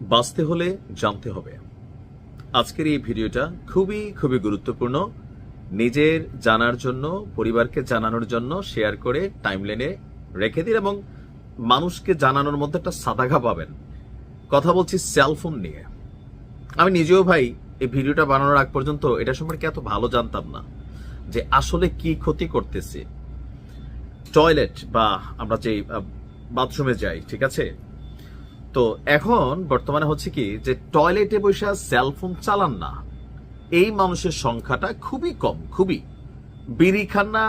বাঁচতে হলে জানতে হবে। আজকের এই ভিডিওটা খুবই খুবই গুরুত্বপূর্ণ। নিজের জানার জন্য, পরিবারকে জানানোর জন্য শেয়ার করে টাইমলাইনে রেখে দিন এবং মানুষকে জানানোর মধ্যে একটা সাদাঘা পাবেন। কথা বলছি সেলফোন নিয়ে। আমি নিজেও ভাই এই ভিডিওটা বানানোর আগ পর্যন্ত এটা সম্পর্কে এত ভালো জানতাম না যে আসলে কি ক্ষতি করতেছে। টয়লেট বা আমরা যে বাথরুমে যাই, ঠিক আছে? তো এখন বর্তমানে হচ্ছে কি যে টয়লেটে বসে সেলফোন চালান না, এই মানুষের সংখ্যাটা খুবই কম, খুবই। বিড়ি খান না,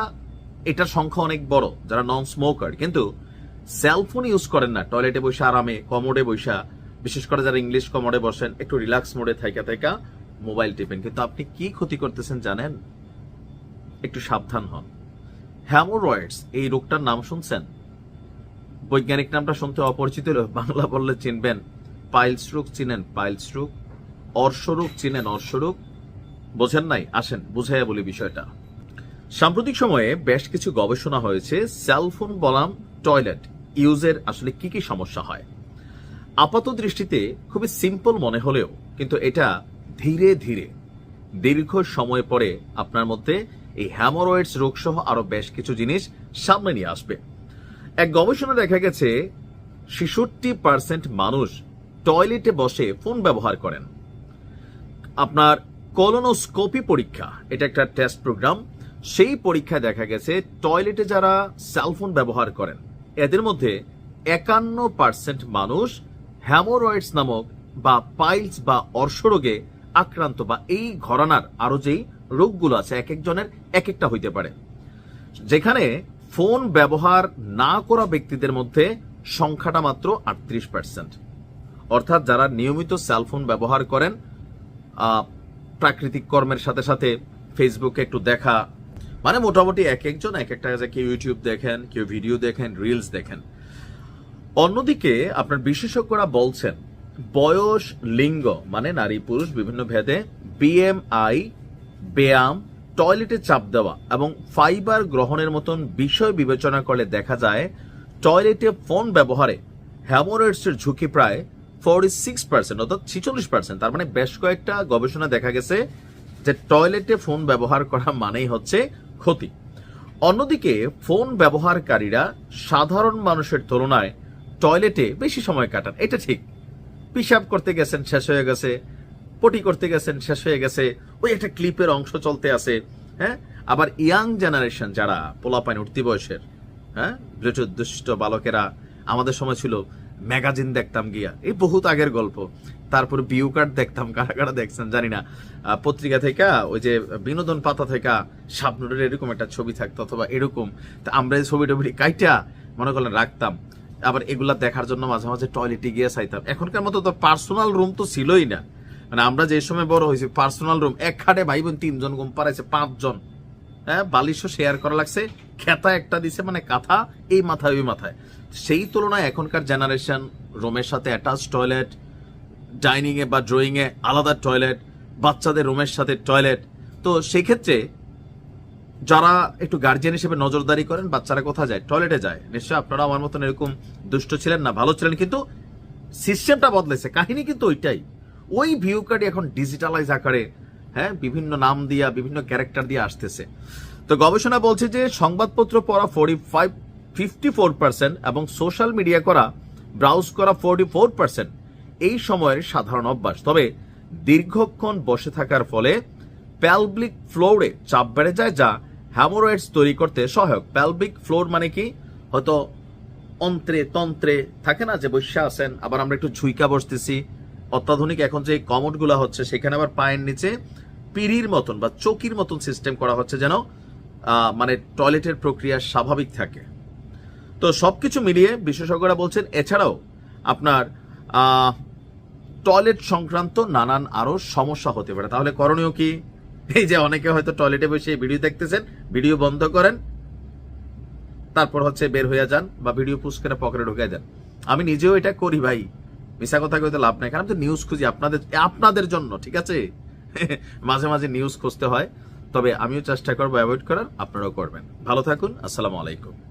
এটার সংখ্যা অনেক বড়, যারা নন স্মোকার কিন্তু সেলফোন ইউজ করেন না, টয়লেটে বসে আরামে, কমোডে বসা, বিশেষ করে যারা ইংলিশ কমোডে বসেন, একটু রিল্যাক্স মোডে থাইকা থাইকা মোবাইল টিপেন। কিন্তু আপনি কি ক্ষতি করতেছেন জানেন? একটু সাবধান হন। হ্যামোরয়েডস, এই রোগটার নাম শুনছেন? বৈজ্ঞানিক নামটা শুনতে অপরিচিত হলেও বাংলা বললে চিনবেন। পাইলস রোগ চিনেন পাইলস রোগ অর্শরোগ চিনেন অর্শরোগ বোঝেন নাই? আসেন, বুঝাইয়া বলি বিষয়টা। সাম্প্রতিক সময়ে বেশ কিছু গবেষণা হয়েছে, সেলফোন বনাম টয়লেট ইউজের আসলে কি কি সমস্যা হয়। আপাত দৃষ্টিতে খুবই সিম্পল মনে হলেও, কিন্তু এটা ধীরে ধীরে দীর্ঘ সময় পরে আপনার মধ্যে এই হ্যামোরয়েডস রোগ সহ আরও বেশ কিছু জিনিস সামনে নিয়ে আসবে। এক গবেষণা দেখা গেছে, ছেষট্টি পার্সেন্ট মানুষ টয়লেটে বসে ফোন ব্যবহার করেন। আপনার কলোনোস্কোপি পরীক্ষা, এটা একটা টেস্ট প্রোগ্রাম সেই পরীক্ষায় দেখা গেছে টয়লেটে যারা সেলফোন ব্যবহার করেন, এদের মধ্যে একান্ন পার্সেন্ট মানুষ হ্যামোরয়েডস নামক বা পাইলস বা অর্শরোগে আক্রান্ত বা এই ঘরানার আরও যেই রোগগুলো আছে, এক একজনের এক একটা হইতে পারে। যেখানে ফোন ব্যবহার না করা ব্যক্তিদের মধ্যে সংখ্যাটা মাত্র আটত্রিশ পার্সেন্ট অর্থাৎ যারা নিয়মিত সেলফোন ব্যবহার করেন প্রাকৃতিক কর্মের সাথে সাথে ফেসবুকে একটু দেখা মানে মোটামুটি এক একজন, এক একটা কেউ ইউটিউব দেখেন, কেউ ভিডিও দেখেন রিলস দেখেন। অন্যদিকে আপনার বিশেষজ্ঞরা বলছেন, বয়স, লিঙ্গ মানে নারী, পুরুষ, বিভিন্ন ভেদে বিএমআই ব্যায়াম টয়লেটে চাপ দেওয়া এবং ফাইবার গ্রহণের মতন বিষয় বিবেচনা করলে দেখা যায়, টয়লেটে ফোন ব্যবহারে হ্যামোরয়েডসের ঝুঁকি প্রায় ফোরটি সিক্স পার্সেন্ট অর্থাৎ ছিচল্লিশ পার্সেন্ট তার মানে বেশ কয়েকটা গবেষণা দেখা গেছে যে টয়লেটে ফোন ব্যবহার করা মানেই হচ্ছে ক্ষতি। অন্যদিকে, ফোন ব্যবহারকারীরা সাধারণ মানুষের তুলনায় টয়লেটে বেশি সময় কাটান। এটা ঠিক। পিসাব করতে গেছেন, শেষ হয়ে গেছে। পটি করতে গেছেন, শেষ হয়ে গেছে। ওই একটা ক্লিপের অংশ চলতে আছে হ্যাঁ? আবার ইয়াং জেনারেশন যারা, পোলাপাইন উঠতি বয়সের হ্যাঁ? ব্লুটুথ দুষ্ট বালকেরা, আমাদের সময় ছিল ম্যাগাজিন দেখতাম গিয়া। এই বহুত আগের গল্প। তারপর বিউ কার্ড দেখতাম, কারা কারা দেখছেন জানি না। পত্রিকা থেকে, ওই যে বিনোদন পাতা থেকে শাবনুরের এরকম একটা ছবি থাকতো অথবা এরকম। তা আমরা এই ছবি টবি কাইটা, মনে করলেন রাখতাম। আবার এগুলা দেখার জন্য মাঝে মাঝে টয়লেটে গিয়ে চাইতাম। এখনকার মতো তো পার্সোনাল রুম তো ছিলই না। মানে আমরা যে সময় বড় হয়েছি পার্সোনাল রুম এক খাটে ভাই বোন তিনজন, ঘুম পাড়াইছে পাঁচজন। হ্যাঁ বালিশও শেয়ার করা লাগছে, খেতা একটা দিছে মানে কাঁথা এই মাথায়, ওই মাথায়। সেই তুলনায় এখনকার জেনারেশন রুমের সাথে অ্যাটাচ টয়লেট ডাইনিং এ বা ড্রয়িং এ আলাদা টয়লেট বাচ্চাদের রুমের সাথে টয়লেট তো সেই ক্ষেত্রে যারা একটু গার্জিয়ান হিসেবে নজরদারি করেন, বাচ্চারা কোথায় যায়? টয়লেটে যায়। নিশ্চয় আপনারা আমার মতন এরকম দুষ্ট ছিলেন না, ভালো ছিলেন, কিন্তু সিস্টেমটা বদলেছে। কাহিনী কিন্তু ওইটাই। ওই ভিউ কার্ড এখন ডিজিটালাইজ আকারে হ্যাঁ বিভিন্ন নাম দিয়া, বিভিন্ন ক্যারেক্টার দিয়ে আসতেছে। তো গবেষণা বলছে যে সংবাদপত্র পড়া forty five fifty four percent এবং সোশ্যাল মিডিয়া করা ব্রাউজ করা ফোর্টি ফোর পার্সেন্ট এই সময়ের সাধারণ অভ্যাস। তবে দীর্ঘক্ষণ বসে থাকার ফলে প্যালবিক ফ্লোরে চাপ বেড়ে যায় যা হ্যামোরয়েডস তৈরি করতে সহায়ক। প্যালবিক ফ্লোর মানে কি? হয়তো অন্ত্রে তন্ত্রে থাকে না যে বৈশা আছেন, আবার আমরা একটু ঝুইকা বসতেছি অত্যাধুনিক এখন যে কমোডগুলা হচ্ছে, সেখানে আবার পায়ের নিচে পিড়ির মতন বা চকির মতন সিস্টেম করা হচ্ছে যেন মানে টয়লেটের প্রক্রিয়া স্বাভাবিক থাকে। তো সবকিছু মিলিয়ে বিশেষজ্ঞরা বলছেন, এছাড়াও আপনার টয়লেট সংক্রান্ত নানান আরও সমস্যা হতে পারে। তাহলে করণীয় কি? এই যে অনেকে হয়তো টয়লেটে বসে ভিডিও দেখতেছেন ভিডিও বন্ধ করেন, তারপর হচ্ছে বের হয়ে যান বা ভিডিও পুশ পকেটে ঢুকে যান আমি নিজেও এটা করি ভাই। মিশা কথা কইতে লাভ নাই। কারণ আমি তো নিউজ খুঁজি, আপনাদের আপনাদের জন্য, ঠিক আছে? মাঝে মাঝে নিউজ খুঁজতে হয়। তবে আমিও চেষ্টা করব অ্যাভয়েড করার, আপনারাও করবেন। ভালো থাকুন, আসসালামু আলাইকুম।